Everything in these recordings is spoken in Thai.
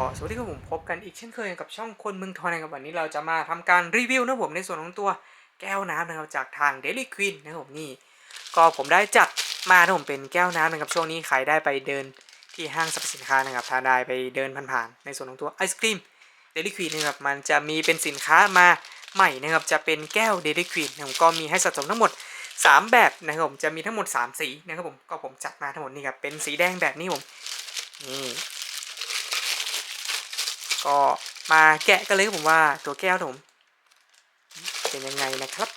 ก็สวัสดีครับผมพบกันอีกเช่นเคยกับช่องคนเมืองทองนะครับวันนี้เราจะมาทำการรีวิวนะครับผมในส่วนของตัวแก้วน้ำนะครับจากทาง Daily Queen นะครับผมนี่ ก็ผมได้จัดมานะครับผมเป็นแก้วน้ำนะครับช่วงนี้ใครได้ไปเดินที่ห้างสรรพสินค้านะครับถ้าได้ไปเดินผ่านๆในส่วนของตัวไอศครีม Daily Queen นะครับมันจะมีเป็นสินค้ามาใหม่นะครับจะเป็นแก้ว Daily Queen นะครับก็มีให้สะสมทั้งหมด 3 แบบนะครับผมจะมีทั้งหมด 3 สีนะครับผมก็ผมจัดมาทั้งหมดนี่ครับเป็นสีแดงแบบนี้ผมนี่ ก็มาแกะกันเลยครับผมว่าตัวแก้วผม เป็นยังไงนะครับ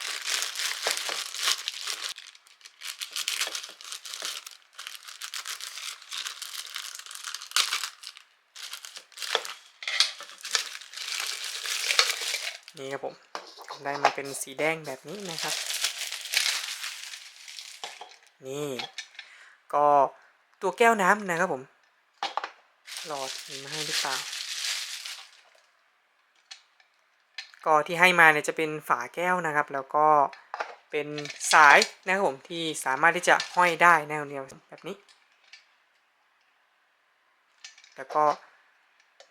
นี่ครับผม ได้มาเป็นสีแดงแบบนี้นะครับ นี่ ก็ตัวแก้วน้ำนะครับผม หลอดมีมาให้หรือเปล่า ก็ที่ให้มาเนี่ยจะเป็นฝาแก้วนะครับ แล้วก็เป็นสายนะครับผมที่สามารถที่จะห้อยได้แนวเนียวแบบนี้ แล้วก็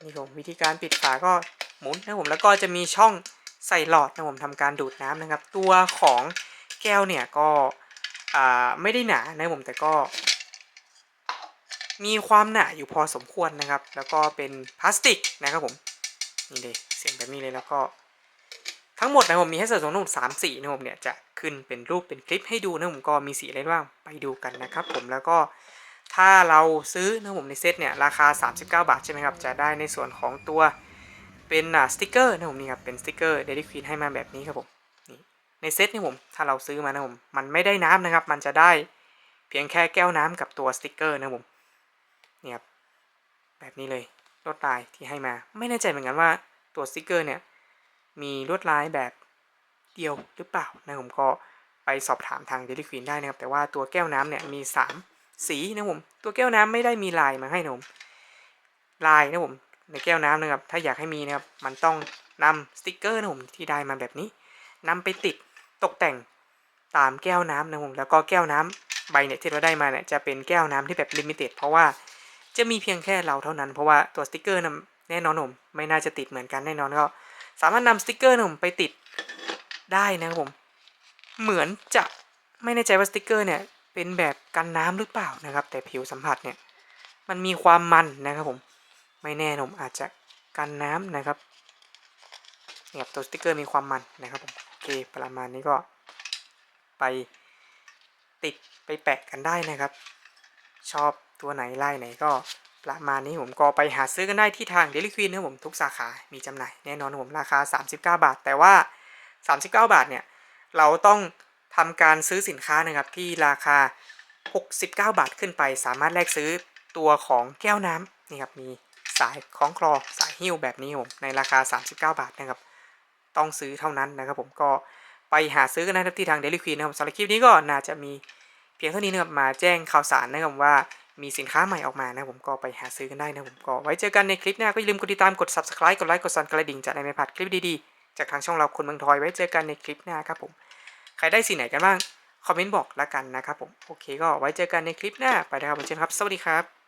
นี่ผมวิธีการปิดฝาก็หมุนนะครับผมแล้วก็จะมีช่องใส่หลอดนะผมทำการดูดน้ำนะครับ ตัวของแก้วเนี่ยก็ไม่ได้หนานะผมแต่ก็ มีความหนาอยู่พอสมควรนะครับ แล้วก็เป็นพลาสติกนะครับผมนี่เลยเสียงแบบนี้เลยแล้วก็ ทั้งหมดนะผมมีให้สะสมทั้งหมดสามสีนะผมเนี่ยจะขึ้นเป็นรูปเป็นคลิปให้ดูนะผมก็มีสีอะไรบ้างไปดูกันนะครับผมแล้วก็ถ้าเราซื้อนะผมในเซตเนี่ยราคา 39 บาทใช่ไหมครับจะได้ในส่วนของตัวเป็นอ่าสติกเกอร์นะผมนี่ครับเป็นสติกเกอร์เดลิควีนให้มาแบบนี้ครับผมนี่ในเซตนี่ผมถ้าเราซื้อมานะผมมันไม่ได้น้ำนะครับ มันจะได้เพียงแค่แก้วน้ำกับตัวสติกเกอร์นะผมเนี่ยครับแบบนี้เลยลวดลายที่ให้มา ไม่แน่ใจเหมือนกันว่าตัวสติกเกอร์เนี่ย มีลวดลายแบบเดียวหรือเปล่านะผมก็ไปสอบถามทาง Daily Queen ได้นะครับ แต่ว่าตัวแก้วน้ำเนี่ยมี 3 สีนะผมตัวแก้วน้ำไม่ได้มีลายมาให้นะผมลายนะผมในแก้วน้ำนะครับ ถ้าอยากให้มีนะครับ มันต้องนำสติกเกอร์นะผมที่ได้มาแบบนี้นำไปติดตกแต่งตามแก้วน้ำนะผมแล้วก็แก้วน้ำใบเนี่ยที่เราได้มาเนี่ยจะเป็นแก้วน้ำที่แบบลิมิเต็ดเพราะว่าจะมีเพียงแค่เราเท่านั้นเพราะว่าตัวสติกเกอร์นะแน่นอนผมไม่น่าจะติดเหมือนกันแน่นอนก็ สามารถนำสติกเกอร์ผมไปติดได้นะครับผม เหมือนจะไม่แน่ใจว่าสติกเกอร์เนี่ยเป็นแบบกันน้ำหรือเปล่านะครับ แต่ผิวสัมผัสเนี่ยมันมีความมันนะครับผม ไม่แน่ผมอาจจะกันน้ำนะครับเนี่ยตัวสติกเกอร์มีความมันนะครับผมโอเคประมาณนี้ก็ไปติดไปแปะกันได้นะครับ ชอบตัวไหนไล่ไหนก็ ประมาณนี้ผมก็ไปหาซื้อกันได้ที่ทาง Daily Queen นะผมทุกสาขามีจำหน่ายแน่นอนผมราคา 39 บาท แต่ว่า 39 บาทเนี่ย เราต้องทำการซื้อสินค้านะครับที่ราคา 69 บาทขึ้นไป สามารถแลกซื้อตัวของแก้วน้ำนี่ครับมีสายคล้องคลอสายหิ้วแบบนี้ผมในราคา 39 บาทนะครับ ต้องซื้อเท่านั้นนะครับผมก็ไปหาซื้อกันนะครับที่ทาง Daily Queen นะครับสำหรับคลิปนี้ก็น่าจะมีเพียงเท่านี้นะครับมาแจ้งข่าวสารนะครับว่า มีสินค้าใหม่ออกมานะผมก็ไปหาซื้อกันได้นะผมก็ไว้เจอกันในคลิปหน้าก็อย่าลืมกดติดตามกด subscribe กดไลค์กดซันกระดิ่งจะได้ไม่พลาดคลิปดีๆ จากทางช่องเราคนเมืองทอยไว้เจอกันในคลิปหน้าครับผมใครได้สีไหนกันบ้างคอมเมนต์บอกละกันนะครับผมโอเคก็ไว้เจอกันในคลิปหน้าไปนะครับผมเช่นครับ สวัสดีครับ